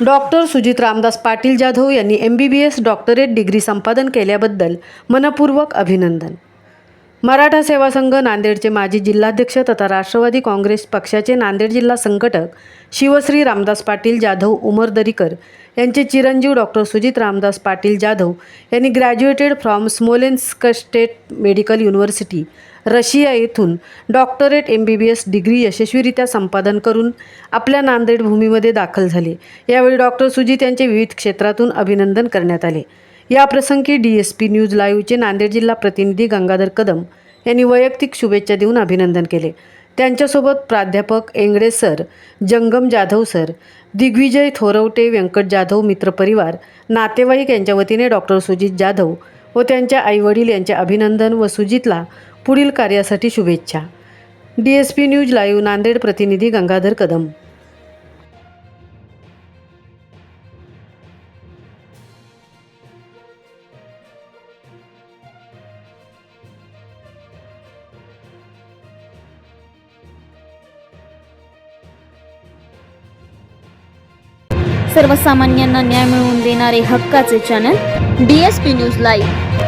Doctor Sujit Ramdas Patil Jadhav यांनी M B B S doctorate degree संपादन केल्याबद्दल मनपूर्वक अभिनंदन. मराठा सेवा संघ नांदेडचे माजी जिल्हाध्यक्ष तथा राष्ट्रवादी काँग्रेस पक्षाचे नांदेड जिल्हा संघटक शिवश्री रामदास पाटील जाधव उमरदरीकर यांचे चिरंजीव डॉक्टर सुजित रामदास पाटील जाधव यांनी graduated from Smolensk state medical university Russia येथून doctorate M B B S degree यशस्वीरित्या संपादन करून आपल्या नांदेड भूमीमध्ये दाखल झाले. यावेळी डॉक्टर सुजित यांचे विविध क्षेत्रातून अभिनंदन करण्यात आले. याप्रसंगी डी एस पी न्यूज लाईव्हचे नांदेड जिल्हा प्रतिनिधी गंगाधर कदम यांनी वैयक्तिक शुभेच्छा देऊन अभिनंदन केले. त्यांच्यासोबत प्राध्यापक एंगडे सर जंगम जाधव सर दिग्विजय थोरवटे व्यंकट जाधव मित्रपरिवार नातेवाईक यांच्या वतीने डॉक्टर सुजित जाधव व त्यांच्या आईवडील यांचे अभिनंदन व सुजितला पुढील कार्यासाठी शुभेच्छा. D S P news live Nanded प्रतिनिधी गंगाधर कदम. सर्वसामान्यांना न्याय मिळवून देणारे हक्काचे channel D S P news live.